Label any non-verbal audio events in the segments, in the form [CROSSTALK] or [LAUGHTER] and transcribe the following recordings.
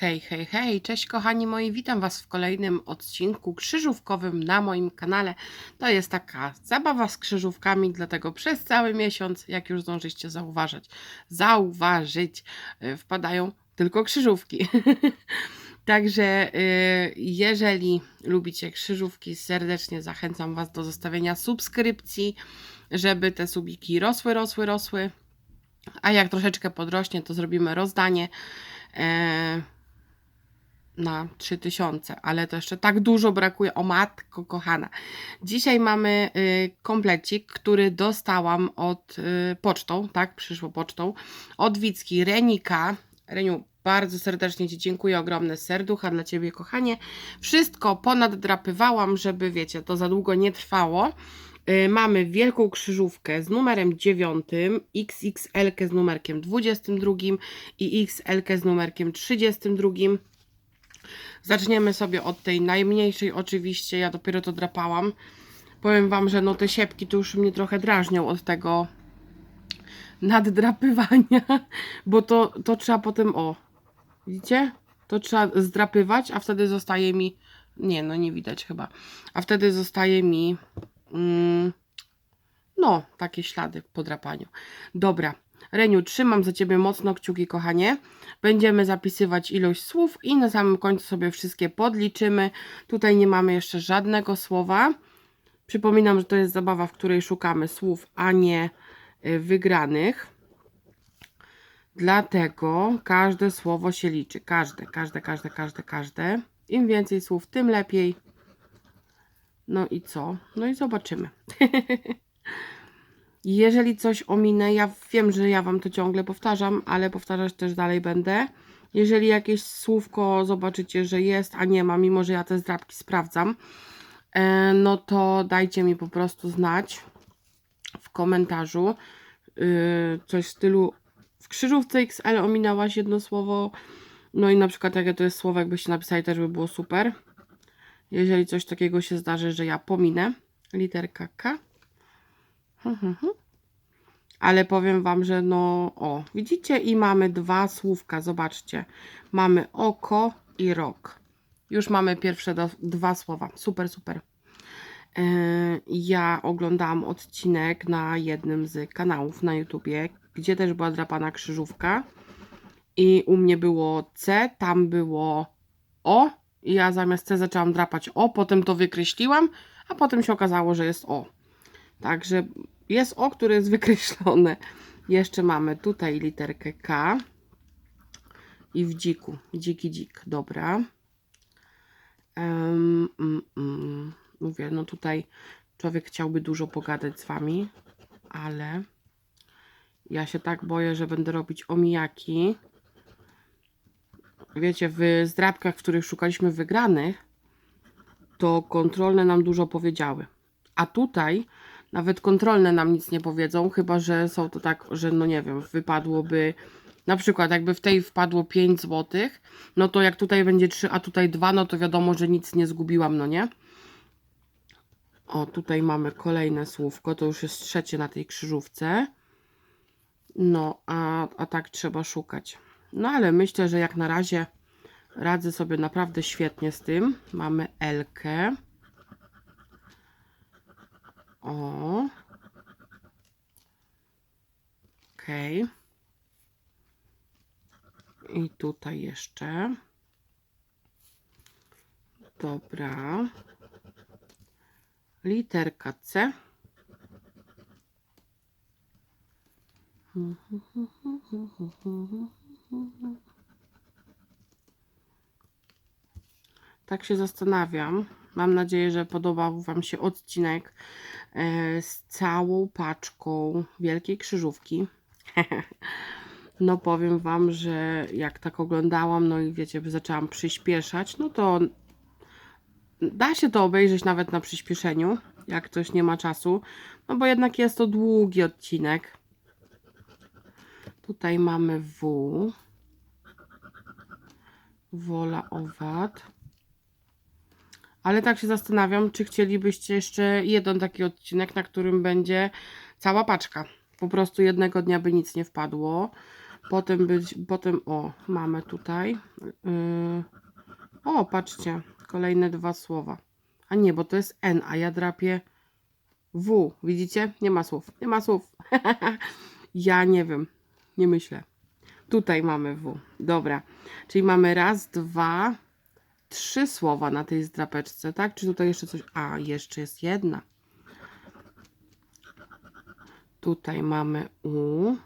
Hej, hej, hej, cześć kochani moi, witam Was w kolejnym odcinku krzyżówkowym na moim kanale. To jest taka zabawa z krzyżówkami, dlatego przez cały miesiąc, jak już zdążycie zauważyć, zauważyć, y, wpadają tylko krzyżówki. [LAUGHS] Także y, jeżeli lubicie krzyżówki, serdecznie zachęcam Was do zostawienia subskrypcji, żeby te subiki rosły, rosły, rosły. A jak troszeczkę podrośnie, to zrobimy rozdanie. E, na 3000, ale to jeszcze tak dużo brakuje. O matko kochana. Dzisiaj mamy y, komplecik, który dostałam od y, pocztą, tak, przyszło pocztą, od Wicki Renika. Reniu, bardzo serdecznie Ci dziękuję, ogromne serducha dla Ciebie, kochanie. Wszystko ponaddrapywałam, żeby, wiecie, to za długo nie trwało. Y, Mamy wielką krzyżówkę z numerem 9, XXL z numerkiem 22 i XL z numerkiem 32. Zaczniemy sobie od tej najmniejszej oczywiście, ja dopiero to drapałam. Powiem Wam, że no te siepki to już mnie trochę drażnią od tego naddrapywania, [LAUGHS] bo to, to trzeba potem, o, widzicie? To trzeba zdrapywać, a wtedy zostaje mi, nie no nie widać chyba, a wtedy zostaje mi, mm, no, takie ślady po drapaniu. Dobra, Reniu, trzymam za Ciebie mocno kciuki, kochanie. Będziemy zapisywać ilość słów i na samym końcu sobie wszystkie podliczymy. Tutaj nie mamy jeszcze żadnego słowa. Przypominam, że to jest zabawa, w której szukamy słów, a nie y, wygranych. Dlatego każde słowo się liczy. Każde, każde, każde, każde, każde. Im więcej słów, tym lepiej. No i co? No i zobaczymy. [LAUGHS] Jeżeli coś ominę, ja wiem, że ja Wam to ciągle powtarzam, ale powtarzać też dalej będę. Jeżeli jakieś słówko zobaczycie, że jest, a nie ma, mimo że ja te zdrabki sprawdzam, e, no to dajcie mi po prostu znać w komentarzu. Yy, Coś w stylu w krzyżówce XL ominęłaś jedno słowo. No i na przykład jakie to jest słowo, jakbyście napisali, też by było super. Jeżeli coś takiego się zdarzy, że ja pominę. Literka K. Ale powiem Wam, że no, o, widzicie, i mamy dwa słówka, zobaczcie. Mamy oko i rok. Już mamy pierwsze do, dwa słowa. Super, super. E, Ja oglądałam odcinek na jednym z kanałów na YouTubie, gdzie też była drapana krzyżówka. I u mnie było C, tam było O. I ja zamiast C zaczęłam drapać O, potem to wykreśliłam, a potem się okazało, że jest O. Także jest O, które jest [LAUGHS] wykreślone. Jeszcze mamy tutaj literkę K. I w dziku. Dziki dzik. Dobra. Um, mm, mm. Mówię, no tutaj człowiek chciałby dużo pogadać z wami, ale ja się tak boję, że będę robić omijaki. Wiecie, w zdrabkach, w których szukaliśmy wygranych, to kontrolne nam dużo powiedziały. A tutaj nawet kontrolne nam nic nie powiedzą, chyba że są to tak, że no nie wiem, wypadłoby na przykład jakby w tej wpadło 5 zł, no to jak tutaj będzie 3, a tutaj 2, no to wiadomo, że nic nie zgubiłam, no nie? O, tutaj mamy kolejne słówko, to już jest trzecie na tej krzyżówce. No, a, a tak trzeba szukać. No ale myślę, że jak na razie radzę sobie naprawdę świetnie z tym. Mamy Elkę. O. Okej. I tutaj jeszcze. Dobra. Literka C. Tak się zastanawiam. Mam nadzieję, że podobał Wam się odcinek e, z całą paczką Wielkiej Krzyżówki. [LAUGHS] No powiem Wam, że jak tak oglądałam, no i wiecie, zaczęłam przyspieszać, no to da się to obejrzeć nawet na przyspieszeniu, jak ktoś nie ma czasu, no bo jednak jest to długi odcinek. Tutaj mamy W. Wola owad. Ale tak się zastanawiam, czy chcielibyście jeszcze jeden taki odcinek, na którym będzie cała paczka. Po prostu jednego dnia by nic nie wpadło. Potem być, potem, o, mamy tutaj. Yy, o, patrzcie, kolejne dwa słowa. A nie, bo to jest N, a ja drapię W. Widzicie? Nie ma słów. Nie ma słów. [LAUGHS] ja nie wiem. Nie myślę. Tutaj mamy W. Dobra. Czyli mamy raz, dwa, trzy słowa na tej zdrapeczce, tak? Czy tutaj jeszcze coś? A, jeszcze jest jedna. Tutaj mamy U.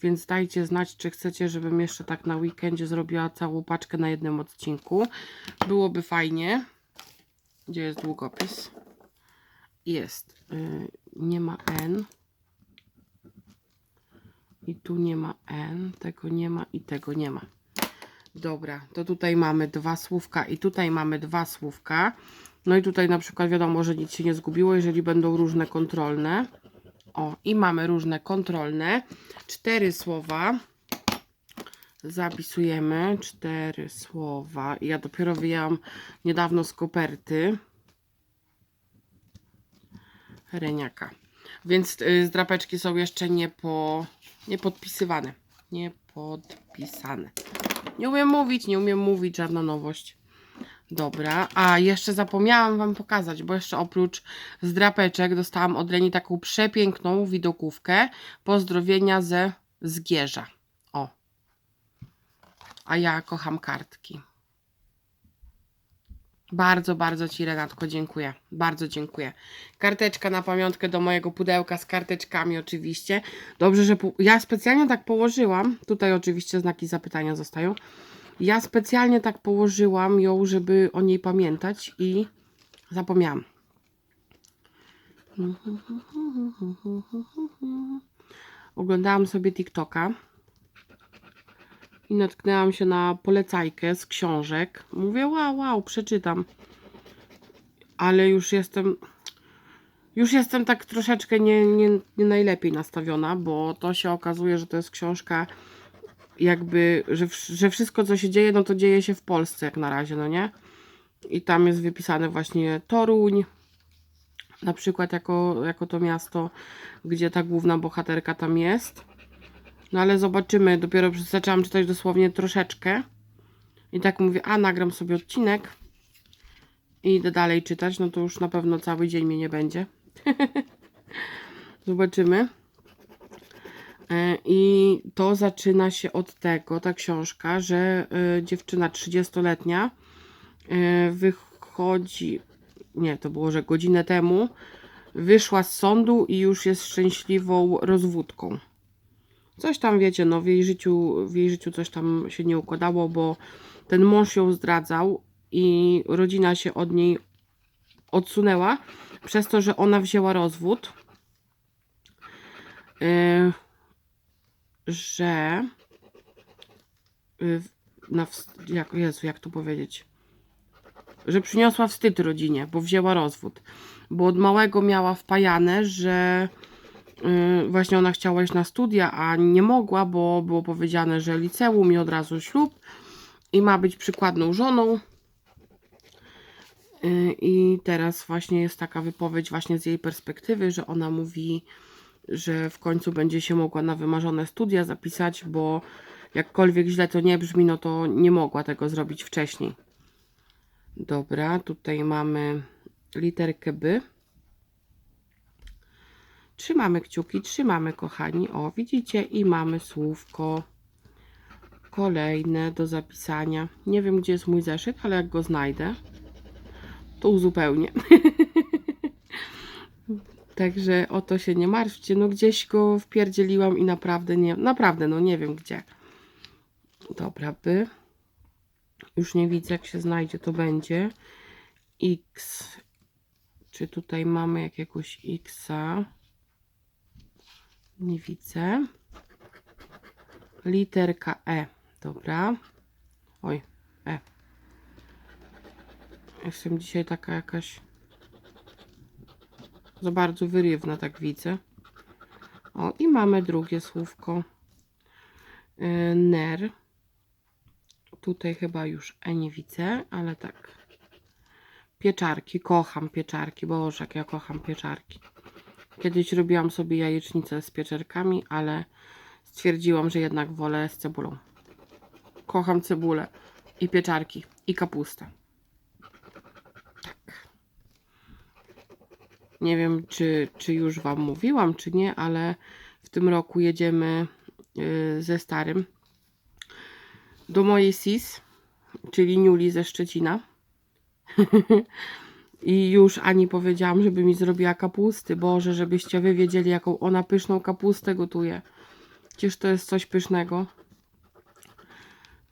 Więc dajcie znać, czy chcecie, żebym jeszcze tak na weekendzie zrobiła całą paczkę na jednym odcinku. Byłoby fajnie. Gdzie jest długopis? Jest. Yy, nie ma N. I tu nie ma N. Tego nie ma i tego nie ma. Dobra, to tutaj mamy dwa słówka i tutaj mamy dwa słówka. No i tutaj na przykład wiadomo, że nic się nie zgubiło, jeżeli będą różne kontrolne. O, i mamy różne kontrolne. Cztery słowa. Zapisujemy cztery słowa. Ja dopiero wyjęłam niedawno z koperty. Reniaka. Więc y, zdrapeczki są jeszcze nie, po, nie podpisywane. Nie podpisane. Nie umiem mówić, nie umiem mówić, żadna nowość. Dobra, a jeszcze zapomniałam Wam pokazać, bo jeszcze oprócz zdrapeczek dostałam od Leni taką przepiękną widokówkę pozdrowienia ze Zgierza. O. A ja kocham kartki. Bardzo, bardzo Ci Renatko dziękuję. Bardzo dziękuję. Karteczka na pamiątkę do mojego pudełka z karteczkami oczywiście. Dobrze, że ja specjalnie tak położyłam. Tutaj oczywiście znaki zapytania zostają. Ja specjalnie tak położyłam ją, żeby o niej pamiętać i zapomniałam. [LAUGHS] Oglądałam sobie TikToka i natknęłam się na polecajkę z książek. Mówię, wow, wow, przeczytam. Ale już jestem. Już jestem tak troszeczkę nie, nie, nie najlepiej nastawiona, bo to się okazuje, że to jest książka jakby, że, że wszystko co się dzieje, no to dzieje się w Polsce jak na razie, no nie? I tam jest wypisane właśnie Toruń, na przykład jako, jako to miasto, gdzie ta główna bohaterka tam jest. No ale zobaczymy, dopiero zaczęłam czytać dosłownie troszeczkę. I tak mówię, a nagram sobie odcinek i idę dalej czytać, no to już na pewno cały dzień mnie nie będzie. [LAUGHS] Zobaczymy. E, I to zaczyna się od tego, ta książka, że e, dziewczyna 30-letnia e, wychodzi, nie, to było, że godzinę temu wyszła z sądu i już jest szczęśliwą rozwódką. Coś tam, wiecie, no w jej życiu, w jej życiu coś tam się nie układało, bo ten mąż ją zdradzał i rodzina się od niej odsunęła przez to, że ona wzięła rozwód. E, że y, na, jak, Jezu, jak to powiedzieć? Że przyniosła wstyd rodzinie, bo wzięła rozwód. Bo od małego miała wpajane, że właśnie ona chciała iść na studia, a nie mogła, bo było powiedziane, że liceum i od razu ślub i ma być przykładną żoną. Y, I teraz właśnie jest taka wypowiedź właśnie z jej perspektywy, że ona mówi, że w końcu będzie się mogła na wymarzone studia zapisać, bo jakkolwiek źle to nie brzmi, no to nie mogła tego zrobić wcześniej. Dobra, tutaj mamy literkę B. Trzymamy kciuki, trzymamy kochani. O, widzicie? I mamy słówko kolejne do zapisania. Nie wiem, gdzie jest mój zeszyt, ale jak go znajdę, to uzupełnię. [LAUGHS] Także o to się nie martwcie. No gdzieś go wpierdzieliłam i naprawdę nie, naprawdę no nie wiem gdzie. Dobra, by. Już nie widzę jak się znajdzie, to będzie. X. Czy tutaj mamy jakiegoś Xa? Nie widzę. Literka E. Dobra. Oj, E. Jestem dzisiaj taka jakaś za bardzo wyrywna, tak widzę. O, i mamy drugie słówko. Yy, ner. Tutaj chyba już E nie widzę, ale tak. Pieczarki, kocham pieczarki, boże, jak ja kocham pieczarki. Kiedyś robiłam sobie jajecznicę z pieczarkami, ale stwierdziłam, że jednak wolę z cebulą. Kocham cebulę i pieczarki i kapustę. Tak. Nie wiem, czy, czy już Wam mówiłam, czy nie, ale w tym roku jedziemy y, ze starym do mojej sis, czyli Niuli ze Szczecina. [LAUGHS] I już Ani powiedziałam, żeby mi zrobiła kapusty. Boże, żebyście wy wiedzieli, jaką ona pyszną kapustę gotuje. Przecież to jest coś pysznego.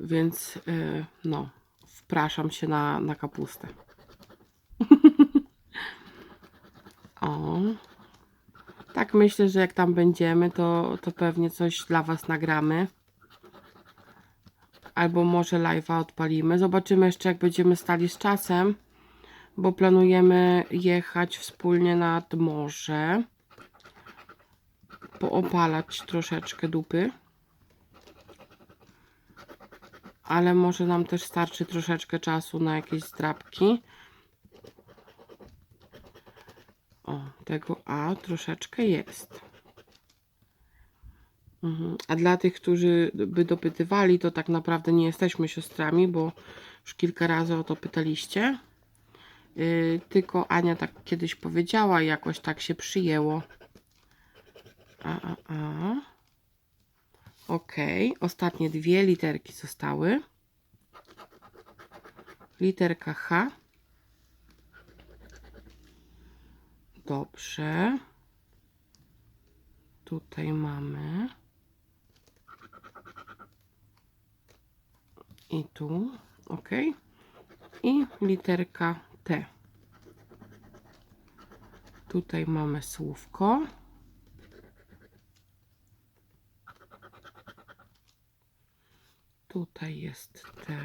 Więc yy, no, wpraszam się na, na kapustę. [LAUGHS] o. Tak myślę, że jak tam będziemy, to, to pewnie coś dla Was nagramy. Albo może live'a odpalimy. Zobaczymy jeszcze, jak będziemy stali z czasem bo planujemy jechać wspólnie nad morze. Poopalać troszeczkę dupy. Ale może nam też starczy troszeczkę czasu na jakieś zdrabki. O, tego A troszeczkę jest. Mhm. A dla tych, którzy by dopytywali, to tak naprawdę nie jesteśmy siostrami, bo już kilka razy o to pytaliście. Yy, tylko Ania tak kiedyś powiedziała jakoś tak się przyjęło. A, a, a. Ok, ostatnie dwie literki zostały. Literka H. Dobrze. Tutaj mamy. I tu, ok. I literka T. Tutaj mamy słówko. Tutaj jest T.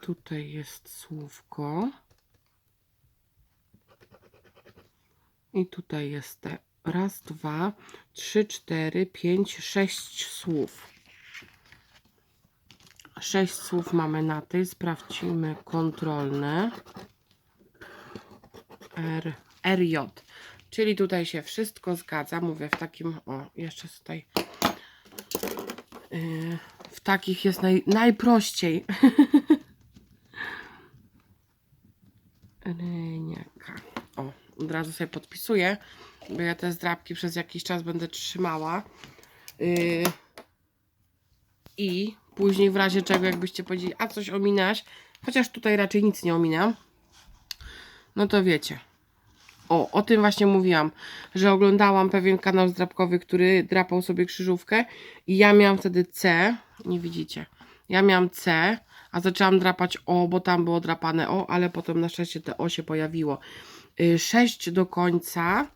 Tutaj jest słówko. I tutaj jest T. Raz, dwa, trzy, cztery, pięć, sześć słów. Sześć słów mamy na tej. Sprawdźmy kontrolne. R, RJ. Czyli tutaj się wszystko zgadza. Mówię w takim. O, jeszcze tutaj. Yy, w takich jest naj, najprościej. [LAUGHS] Ryniaka. O, od razu sobie podpisuję, bo ja te zdrabki przez jakiś czas będę trzymała. Yy, I później w razie czego, jakbyście powiedzieli, a coś ominęłaś, chociaż tutaj raczej nic nie ominam, no to wiecie. O, o tym właśnie mówiłam, że oglądałam pewien kanał zdrabkowy, który drapał sobie krzyżówkę i ja miałam wtedy C, nie widzicie, ja miałam C, a zaczęłam drapać O, bo tam było drapane O, ale potem na szczęście te O się pojawiło. 6 do końca.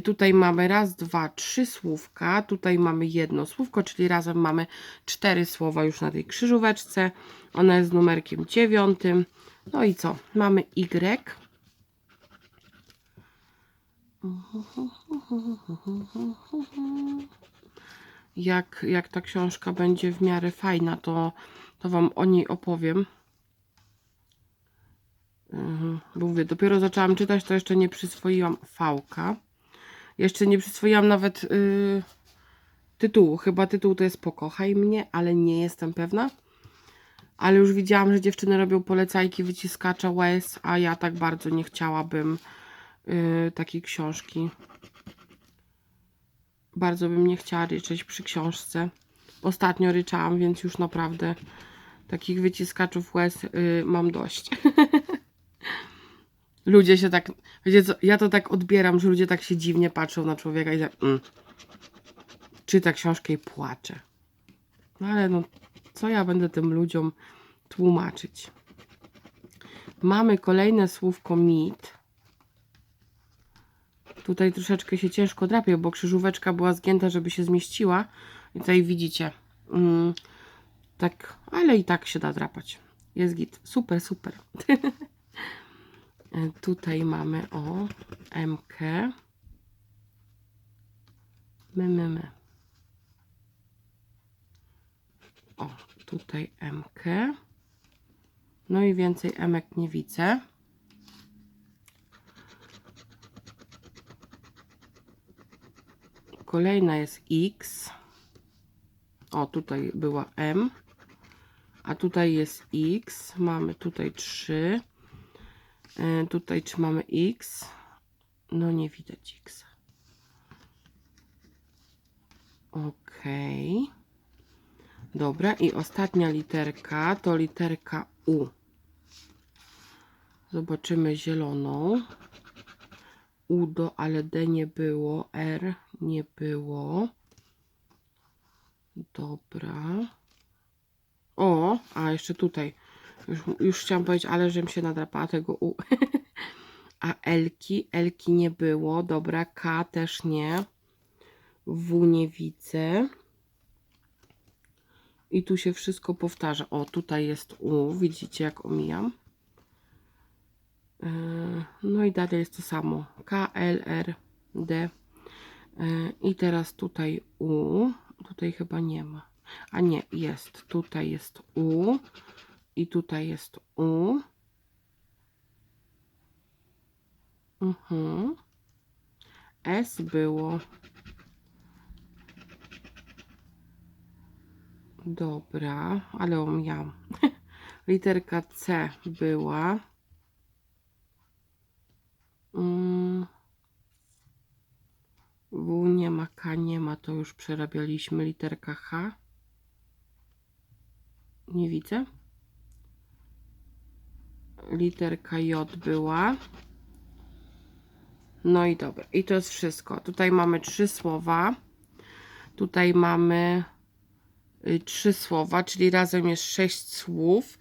Tutaj mamy raz, dwa, trzy słówka. Tutaj mamy jedno słówko, czyli razem mamy cztery słowa już na tej krzyżóweczce. Ona jest z numerkiem dziewiątym. No i co? Mamy Y. Jak, jak ta książka będzie w miarę fajna, to, to Wam o niej opowiem. Mhm, Bo mówię, dopiero zaczęłam czytać, to jeszcze nie przyswoiłam fałka. Jeszcze nie przyswoiłam nawet yy, tytułu. Chyba tytuł to jest Pokochaj mnie, ale nie jestem pewna. Ale już widziałam, że dziewczyny robią polecajki wyciskacza łez, a ja tak bardzo nie chciałabym yy, takiej książki. Bardzo bym nie chciała ryczeć przy książce. Ostatnio ryczałam, więc już naprawdę takich wyciskaczów łez yy, mam dość. [LAUGHS] ludzie się tak, wiecie co, ja to tak odbieram, że ludzie tak się dziwnie patrzą na człowieka i tak, mm, czyta książkę i płacze. No ale no, co ja będę tym ludziom tłumaczyć? Mamy kolejne słówko mit. Tutaj troszeczkę się ciężko drapie, bo krzyżóweczka była zgięta, żeby się zmieściła. I tutaj widzicie, mm, tak, ale i tak się da drapać. Jest git. Super, super. [LAUGHS] E, tutaj mamy o MK. My, my, my. O, tutaj MK. No i więcej emek nie widzę. Kolejna jest X. O, tutaj była M. A tutaj jest X. Mamy tutaj 3. E, tutaj czy mamy X? No nie widać X. Ok. Dobra, i ostatnia literka to literka U. Zobaczymy zieloną. U do, ale D nie było. R nie było. Dobra. O, a jeszcze tutaj. Już, już chciałam powiedzieć, ale żebym się nadrapała tego U. [LAUGHS] a Elki, Elki nie było. Dobra, K też nie. W nie widzę. I tu się wszystko powtarza. O, tutaj jest U. Widzicie, jak omijam. Yy, No i dalej jest to samo. K, L, R, D. Yy, I teraz tutaj U. Tutaj chyba nie ma. A nie, jest. Tutaj jest U. I tutaj jest U. Mhm. S było. Dobra, ale omijam. [LAUGHS] Literka C była. Mm. W nie ma, K nie ma, to już przerabialiśmy. Literka H. Nie widzę. Literka J była. No i dobra, i to jest wszystko. Tutaj mamy trzy słowa. Tutaj mamy y, trzy słowa, czyli razem jest sześć słów.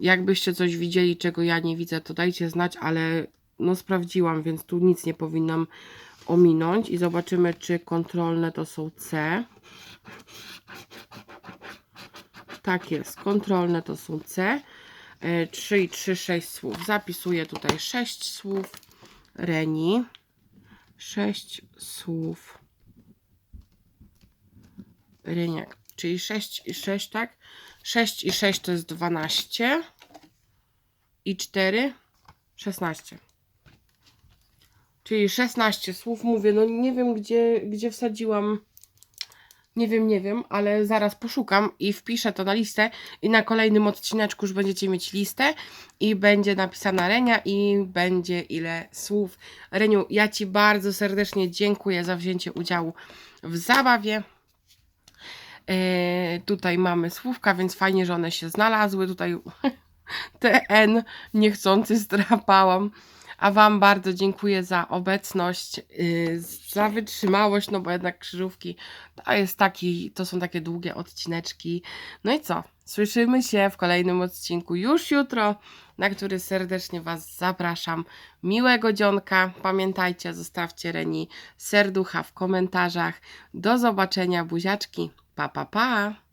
Jakbyście coś widzieli, czego ja nie widzę, to dajcie znać, ale no sprawdziłam, więc tu nic nie powinnam ominąć i zobaczymy, czy kontrolne to są C. Tak jest, kontrolne to są C. 3 i 3, 6 słów. Zapisuję tutaj 6 słów. Reni. 6 słów. Reniak. Czyli 6 i 6, tak? 6 i 6 to jest 12. I 4 16. Czyli 16 słów mówię, no nie wiem gdzie, gdzie wsadziłam. Nie wiem, nie wiem, ale zaraz poszukam i wpiszę to na listę i na kolejnym odcineczku już będziecie mieć listę i będzie napisana Renia i będzie ile słów. Reniu, ja Ci bardzo serdecznie dziękuję za wzięcie udziału w zabawie. E, tutaj mamy słówka, więc fajnie, że one się znalazły. Tutaj [LAUGHS] TN niechcący zdrapałam. A Wam bardzo dziękuję za obecność, yy, za wytrzymałość, no bo jednak krzyżówki to jest taki, to są takie długie odcineczki. No i co? Słyszymy się w kolejnym odcinku już jutro, na który serdecznie Was zapraszam. Miłego dzionka. Pamiętajcie, zostawcie Reni serducha w komentarzach. Do zobaczenia, buziaczki. Pa, pa, pa.